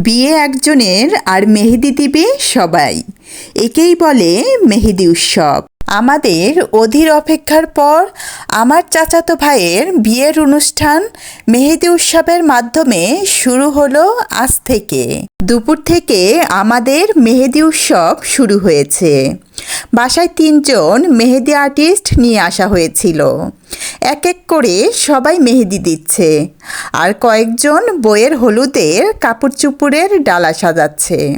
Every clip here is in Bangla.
বিয়ে একজনের আর মেহেদি দিবে সবাই। একেই বলে মেহেদি উৎসব। আমাদের অধীর অপেক্ষার পর আমার চাচাতো ভাইয়ের বিয়ের অনুষ্ঠান মেহেদি উৎসবের মাধ্যমে শুরু হলো আজ থেকে। দুপুর থেকে আমাদের মেহেদি উৎসব শুরু হয়েছে। বাসায় তিনজন মেহেদি আর্টিস্ট নিয়ে আসা হয়েছিল। এক এক করে সবাই মেহেদি দিচ্ছে। আর কয়েকজন বইয়ের হলুদের কাপড় চুপুরের ডালা সাজাচ্ছে।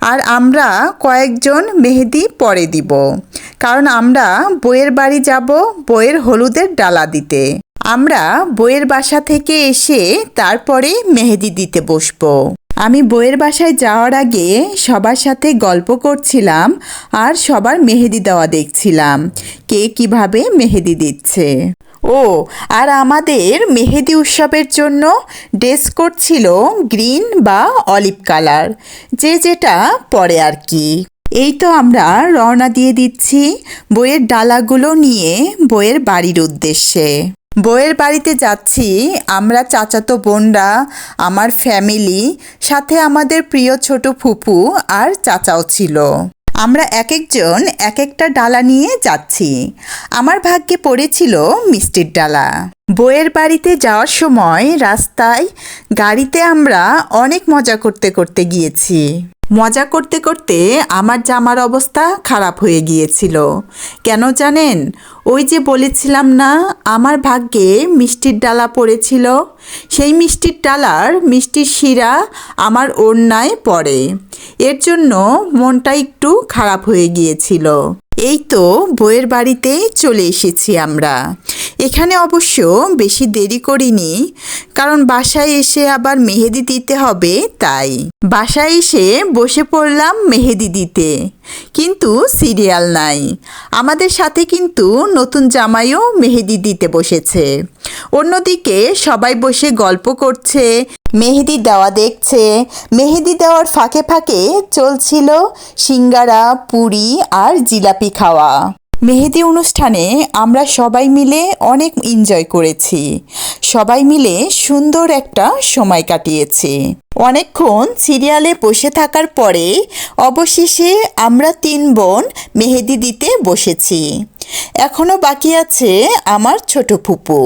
আর আমরা কয়েকজন মেহেদি পরে দিব। কারণ আমরা বইয়ের বাড়ি যাব বইয়ের হলুদের ডালা দিতে। আমরা বইয়ের বাসা থেকে এসে তারপরে মেহেদি দিতে বসবো। আমি বইয়ের বাসায় যাওয়ার আগে সবার সাথে গল্প করছিলাম আর সবার মেহেদি দেওয়া দেখছিলাম। কে কীভাবে মেহেদি দিচ্ছে। ও, আর আমাদের মেহেদি উৎসবের জন্য ড্রেস কোড ছিল গ্রিন বা অলিভ কালার। যে যেটা পরে আর কি। এই তো আমরা রওনা দিয়ে দিচ্ছি বইয়ের ডালাগুলো নিয়ে বইয়ের বাড়ির উদ্দেশ্যে। বইয়ের বাড়িতে যাচ্ছি, আমরা চাচাতো বোনরা, আমার ফ্যামিলি, সাথে আমাদের প্রিয় ছোট ফুপু আর চাচাও ছিল। আমরা এক একজন এক একটা ডালা নিয়ে যাচ্ছি। আমার ভাগ্যে পড়েছিল মিষ্টির ডালা। বইয়ের বাড়িতে যাওয়ার সময় রাস্তায় গাড়িতে আমরা অনেক মজা করতে করতে গিয়েছি। মজা করতে করতে আমার জামার অবস্থা খারাপ হয়ে গিয়েছিল। কেন জানেন? ওই যে বলেছিলাম না, আমার ভাগ্যে মিষ্টির ডালা পড়েছিল। সেই মিষ্টির ডালার মিষ্টির শিরা আমার ওড়নায় পড়ে। এর জন্য মনটা একটু খারাপ হয়ে গিয়েছিল। এই তো বইয়ের বাড়িতে চলে এসেছি আমরা। এখানে অবশ্য বেশি দেরি করিনি। কারণ বাসায় এসে আবার মেহেদি দিতে হবে, তাই। বাসায় এসে বসে পড়লাম মেহেদি দিতে। কিন্তু সিরিয়াল নাই। আমাদের সাথে কিন্তু নতুন জামাইও মেহেদি দিতে বসেছে। অন্যদিকে সবাই বসে গল্প করছে, মেহেদি দেওয়া দেখছে। মেহেদি দেওয়ার ফাঁকে ফাঁকে চলছিল সিঙ্গারা, পুরি আর জিলাপি খাওয়া। মেহেদি অনুষ্ঠানে আমরা সবাই মিলে অনেক এনজয় করেছি। সবাই মিলে সুন্দর একটা সময় কাটিয়েছি। অনেকক্ষণ সিরিয়ালে বসে থাকার পরে অবশেষে আমরা তিন বোন মেহেদি দিতে বসেছি। এখনও বাকি আছে আমার ছোট ফুপু।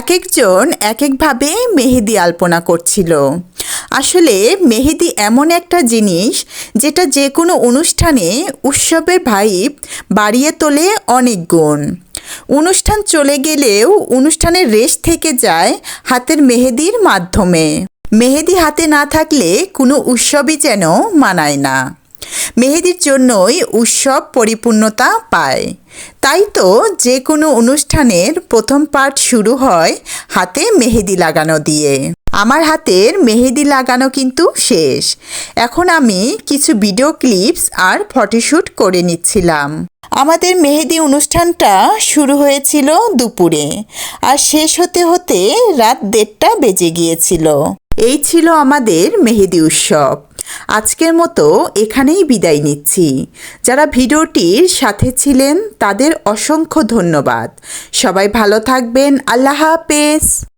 এক একজন এক একভাবে মেহেদি আলপনা করছিল। আসলে মেহেদি এমন একটা জিনিস যেটা যে কোনো অনুষ্ঠানে উৎসবের ভাইব বাড়িয়ে তোলে অনেক গুণ। অনুষ্ঠান চলে গেলেও অনুষ্ঠানের রেশ থেকে যায় হাতের মেহেদির মাধ্যমে। মেহেদি হাতে না থাকলে কোনো উৎসবই যেন মানায় না। মেহেদির জন্যই উৎসব পরিপূর্ণতা পায়। তাই তো যে কোনো অনুষ্ঠানের প্রথম পার্ট শুরু হয় হাতে মেহেদি লাগানো দিয়ে। আমার হাতের মেহেদি লাগানো কিন্তু শেষ। এখন আমি কিছু ভিডিও ক্লিপস আর ফটোশ্যুট করে নিচ্ছিলাম। আমাদের মেহেদি অনুষ্ঠানটা শুরু হয়েছিল দুপুরে আর শেষ হতে হতে রাত দেড়টা বেজে গিয়েছিল। এই ছিল আমাদের মেহেদি উৎসব। আজকের মতো এখানেই বিদায় নিচ্ছি। যারা ভিডিওটির সাথে ছিলেন তাদের অসংখ্য ধন্যবাদ। সবাই ভালো থাকবেন। আল্লাহ হাফেজ।